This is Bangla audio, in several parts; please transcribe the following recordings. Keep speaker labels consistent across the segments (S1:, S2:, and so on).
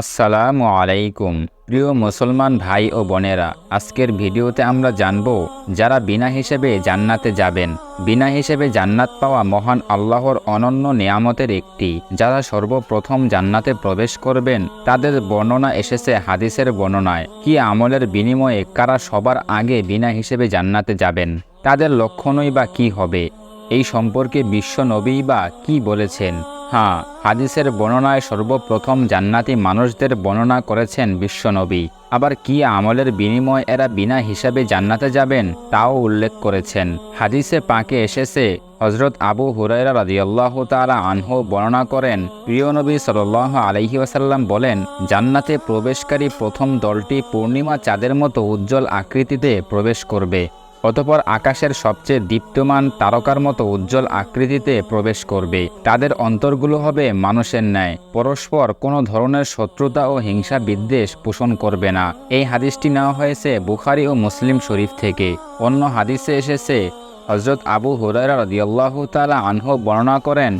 S1: আসসালামু আলাইকুম, প্রিয় মুসলমান ভাই ও বোনেরা। আজকের ভিডিওতে আমরা জানব, যারা বিনা হিসেবে জান্নাতে যাবেন, বিনা হিসেবে জান্নাত পাওয়া মহান আল্লাহর অনন্য নিয়ামতের একটি, যারা সর্বপ্রথম জান্নাতে প্রবেশ করবেন, তাদের বর্ণনা এসেছে হাদিসের বর্ণনায়, কি আমলের বিনিময়ে কারা সবার আগে বিনা হিসেবে জান্নাতে যাবেন, তাদের লক্ষণই বা কি হবে, এই সম্পর্কে বিশ্ব নবী বা কি বলেছেন। হ্যাঁ হাদিসের বর্ণনায় সর্বপ্রথম জান্নাতি মানুষদের বর্ণনা করেছেন বিশ্বনবী। আবার কি আমলের বিনিময় এরা বিনা হিসাবে জান্নাতে যাবেন, তাও উল্লেখ করেছেন। হাদিসে পাকে এসেছে হজরত আবু হুরাইরা রাদিয়াল্লাহু তাআলা আনহু বর্ণনা করেন, প্রিয় নবী সাল্লাল্লাহু আলাইহি ওয়াসাল্লাম বলেন, জান্নাতে প্রবেশকারী প্রথম দলটি পূর্ণিমা চাঁদের মতো উজ্জ্বল আকৃতিতে প্রবেশ করবে। অতপর আকাশের সবচেয়ে দীপ্তমান তারকার মতো উজ্জ্বল আকৃতিতে প্রবেশ করবে। তাদের অন্তরগুলো হবে মানুষের ন্যায়। পরস্পর কোনো ধরনের শত্রুতা ও হিংসা বিদ্বেষ পোষণ করবে না। এই হাদিসটি নেওয়া হয়েছে বুখারি ও মুসলিম শরীফ থেকে। অন্য হাদিসে এসেছে হজরত আবু হুরাইরা রদিয়াল্লাহু তালা আনহু বর্ণনা করেন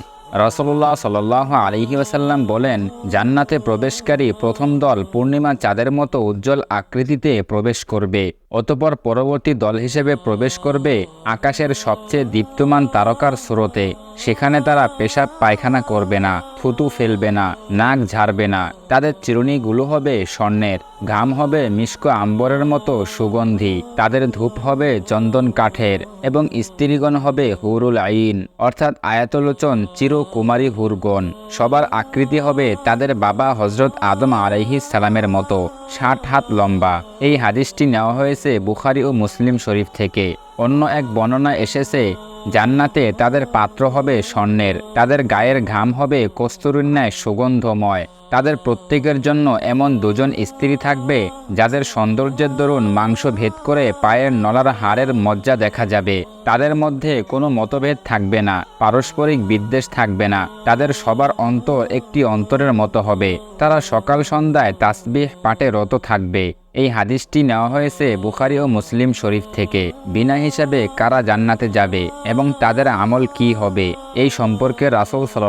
S1: রসল্লাহ সাল্লাহ আলহি ওসাল্লাম বলেন, জান্নাতে প্রবেশকারী প্রথম দল পূর্ণিমা চাঁদের মতো উজ্জ্বল আকৃতিতে প্রবেশ করবে। অতপর পরবর্তী দল হিসেবে প্রবেশ করবে আকাশের সবচেয়ে দীপ্তমান তারকার স্রোতে। সেখানে তারা পেশাব পায়খানা করবে না থুতু ফেলবে না, নাক ঝাড়বে না। তাদের চিরুনিগুলো হবে স্বর্ণের, ঘাম হবে মিষ্ক আম্বরের মতো সুগন্ধি। তাদের ধূপ হবে চন্দন কাঠের এবং স্ত্রীগণ হবে হুরুল আইন। অর্থাৎ আয়াতলোচন চিরকুমারী হুরগণ। সবার আকৃতি হবে তাদের বাবা হজরত আদম আলাইহি সালামের মতো, ষাট হাত লম্বা। এই হাদিসটি নেওয়া হয়েছে বুখারি ও মুসলিম শরীফ থেকে। অন্য এক বর্ণনা এসেছে, জান্নাতে তাদের পাত্র হবে স্বর্ণের, তাদের গায়ের ঘাম হবে কস্তুরীর ন্যায় সুগন্ধময়। তাদের প্রত্যেকের জন্য এমন দুজন স্ত্রী থাকবে, যাদের সৌন্দর্যের দরুন মাংস ভেদ করে পায়ের নলার হাড়ের মজ্জা দেখা যাবে। তাদের মধ্যে কোনো মতভেদ থাকবে না, পারস্পরিক বিদ্বেষ থাকবে না, তাদের সবার অন্তর একটি অন্তরের মতো হবে। তারা সকাল সন্ধ্যায় তাসবিহ পাটে রত থাকবে। এই হাদিসটি নেওয়া হয়েছে বুখারি ও মুসলিম শরীফ থেকে। বিনা হিসাবে কারা জান্নাতে যাবে এবং তাদের আমল কি হবে? এই সম্পর্কে রাসুল সাল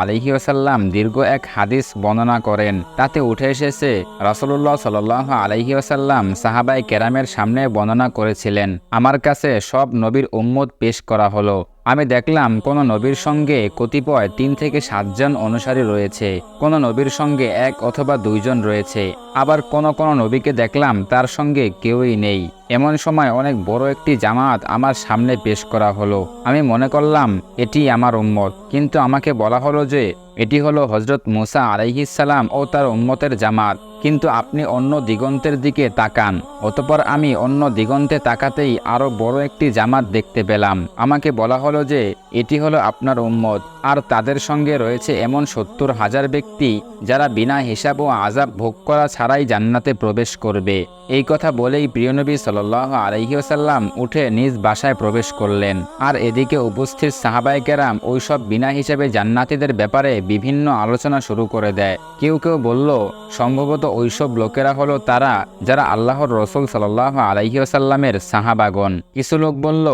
S1: আলহি ওসাল্লাম দীর্ঘ এক হাদিস বর্ণনা করেন। তাতে উঠে এসেছে রাসুল্লাহ সাল আলহি ওসাল্লাম সাহাবাই কেরামের সামনে বর্ণনা করেছিলেন, আমার কাছে সব নবীর উম্মত পেশ করা হলো। আমি দেখলাম কোন নবীর সঙ্গে কতিপয় তিন থেকে সাতজন অনুসারী রয়েছে, কোন নবীর সঙ্গে এক অথবা দুইজন রয়েছে। আবার কোন কোন নবীকে দেখলাম তার সঙ্গে কেউই নেই। এমন সময় অনেক বড় একটি জামাত আমার সামনে পেশ করা হলো। আমি মনে করলাম, এটি আমার উম্মত। কিন্তু আমাকে বলা হলো যে, এটি হলো হজরত মুসা আলাইহিসাল্লাম ও তার উম্মতের জামাত। কিন্তু আপনি অন্য দিগন্তের দিকে তাকান, অতপর আমি অন্য দিগন্তে তাকাতেই আরও বড় একটি জামাত দেখতে পেলাম। আমাকে বলা হলো যে, এটি হলো আপনার উম্মত। আর তাদের সঙ্গে রয়েছে এমন সত্তর হাজার ব্যক্তি যারা বিনা হিসাব ও আজাব ভোগ করা ছাড়াই জান্নাতে প্রবেশ করবে। এই কথা বলেই প্রিয়নবী সাল আলহিউসাল্লাম উঠে নিজ বাসায় প্রবেশ করলেন। আর এদিকে উপস্থিত সাহাবাই কেরাম ওইসব বিনা হিসাবে জান্নাতিদের ব্যাপারে বিভিন্ন আলোচনা শুরু করে দেয়। কেউ কেউ বলল, সম্ভবত ওইসব লোকেরা হলো তারা, যারা আল্লাহর রসুল সাল্লাহ আলাইসাল্লামের সাহাবাগন কিছু লোক বলল,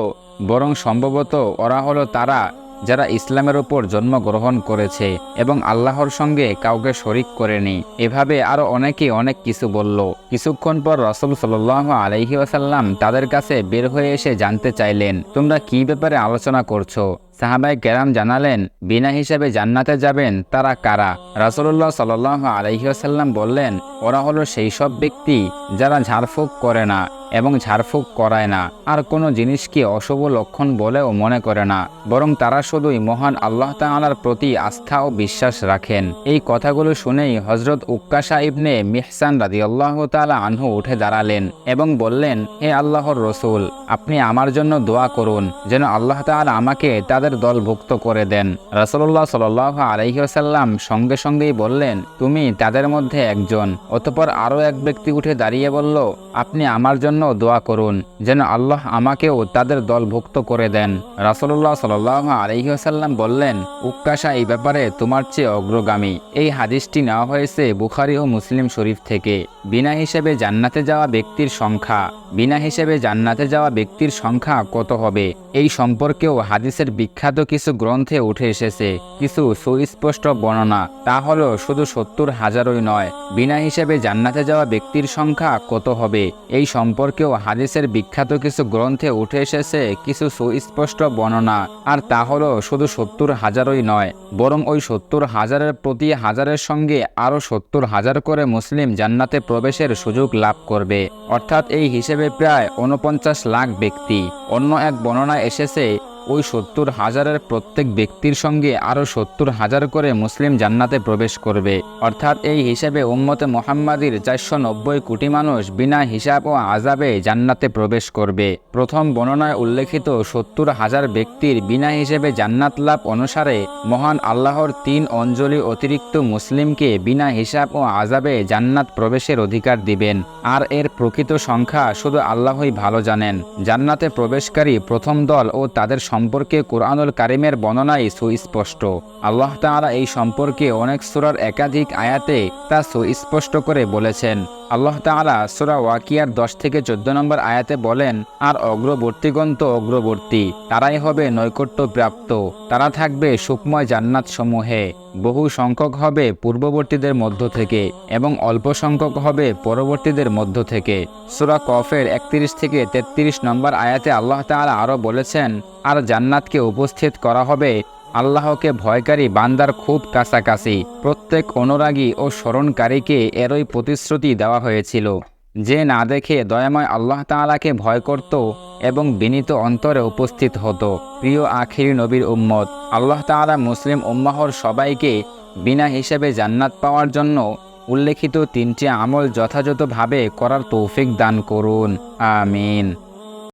S1: বরং সম্ভবত ওরা হলো তারা, যারা ইসলামের ওপর জন্মগ্রহণ করেছে এবং আল্লাহর সঙ্গে কাউকে শরিক করেনি। এভাবে আরও অনেকে অনেক কিছু বলল। কিছুক্ষণ পর রসুল সাল আলহি ওয়াসাল্লাম তাদের কাছে বের হয়ে এসে জানতে চাইলেন, তোমরা কি ব্যাপারে আলোচনা করছ? সাহাবাই কেরাম জানালেন, বিনা হিসেবে জান্নাতে যাবেন তারা কারা? রাসুল্লাহ সাল আলহিহাসাল্লাম বললেন, ওরা হলো সেই সব ব্যক্তি যারা ঝাড়ফুঁক করে না এবং ঝাড়ফুঁক করায় না। আর কোনো জিনিসকে অশুভ লক্ষণ বলেও মনে করে না। বরং তারা শুধুই মহান আল্লাহ তাআলার প্রতি আস্থা ও বিশ্বাস রাখেন। এই কথাগুলো শুনেই হজরত উক্কাশা ইবনে মিহসান আল্লাহ তালা আনহু উঠে দাঁড়ালেন এবং বললেন, হে আল্লাহর রসুল, আপনি আমার জন্য দোয়া করুন, যেন আল্লাহ তাআলা আমাকে তাদের দলভুক্ত করে দেন। রসল্লাহ সাল আলহিহাসাল্লাম সঙ্গে সঙ্গেই বললেন, তুমি তাদের মধ্যে একজন। অতপর আরও এক ব্যক্তি উঠে দাঁড়িয়ে বলল, আপনি আমার জন্য দোয়া করুন, যেন আল্লাহ আমাকেও তাদের দলভুক্ত করে দেন। রাসল্লাহ সাল আলহিহাসাল্লাম বললেন, উক্কাশা এই ব্যাপারে তোমার চেয়ে অগ্রগামী। এই হাদিসটি নেওয়া হয়েছে বুখারি ও মুসলিম শরীফ থেকে। বিনা হিসেবে জান্নাতে যাওয়া ব্যক্তির সংখ্যা, বিনা হিসেবে জান্নাতে যাওয়া ব্যক্তির সংখ্যা কত হবে, এই সম্পর্কেও হাদিসের বিখ্যাত বিখ্যাত কিছু গ্রন্থে উঠে এসেছে, কিছু সুস্পষ্ট বর্ণনা। তা হলো, শুধু সত্তর হাজারই নয়, বিনা হিসেবে জান্নাতে যাওয়া ব্যক্তির সংখ্যা কত হবে? এই সম্পর্কেও হাদিসের বিখ্যাত কিছু গ্রন্থে উঠে এসেছে কিছু সুস্পষ্ট বর্ণনা। আর তা হলো, শুধু সত্তর হাজারই নয়, বরং ওই সত্তর হাজারের প্রতি হাজারের সঙ্গে আরও সত্তর হাজার করে মুসলিম জান্নাতে প্রবেশের সুযোগ লাভ করবে। অর্থাৎ এই হিসেবে প্রায় উনপঞ্চাশ লাখ ব্যক্তি। অন্য এক বর্ণনায় এসেছে ওই সত্তর হাজারের প্রত্যেক ব্যক্তির সঙ্গে আরও সত্তর হাজার করে মুসলিম জান্নাতে প্রবেশ করবে। অর্থাৎ এই হিসেবে উম্মতে মোহাম্মাদির চারশো নব্বই কোটি মানুষ বিনা হিসাব ও আজাবে জান্নাতে প্রবেশ করবে। প্রথম বর্ণনায় উল্লেখিত সত্তর হাজার ব্যক্তির বিনা হিসেবে জান্নাত লাভ অনুসারে মহান আল্লাহর তিন অঞ্জলি অতিরিক্ত মুসলিমকে বিনা হিসাব ও আজাবে জান্নাত প্রবেশের অধিকার দিবেন। আর এর প্রকৃত সংখ্যা শুধু আল্লাহই ভালো জানেন। জান্নাতে প্রবেশকারী প্রথম দল ও তাদের সম্পর্কে কোরআনুল কারিমের বর্ণনাই সুস্পষ্ট। আল্লাহ তাআলা এই সম্পর্কে অনেক সুরার একাধিক আয়াতে তা সুস্পষ্ট করে বলেছেন। আল্লাহ তাআলা সুরা ওয়াকিয়ার দশ থেকে চোদ্দ নম্বর আয়াতে বলেন, আর অগ্রবর্তীগণ তো অগ্রবর্তী, তারাই হবে নৈকট্য প্রাপ্ত তারা থাকবে সুকময় জান্নাত সমূহে বহু সংখ্যক হবে পূর্ববর্তীদের মধ্য থেকে এবং অল্প সংখ্যক হবে পরবর্তীদের মধ্য থেকে। সুরা কফের একত্রিশ থেকে তেত্রিশ নম্বর আয়াতে আল্লাহ তাআলা আরও বলেছেন, আর জান্নাতকে উপস্থিত করা হবে আল্লাহকে ভয়কারী বান্দার খুব কাছাকাছি। প্রত্যেক অনুরাগী ও স্মরণকারীকে এরই প্রতিশ্রুতি দেওয়া হয়েছিল। যে না দেখে দয়াময় আল্লাহ তাআলাকে ভয় করত এবং বিনীত অন্তরে উপস্থিত হতো। প্রিয় আখিরি নবীর উম্মত, আল্লাহ তাআলা মুসলিম উম্মাহর সবাইকে বিনা হিসেবে জান্নাত পাওয়ার জন্য উল্লেখিত তিনটি আমল যথাযথভাবে করার তৌফিক দান করুন। আমিন।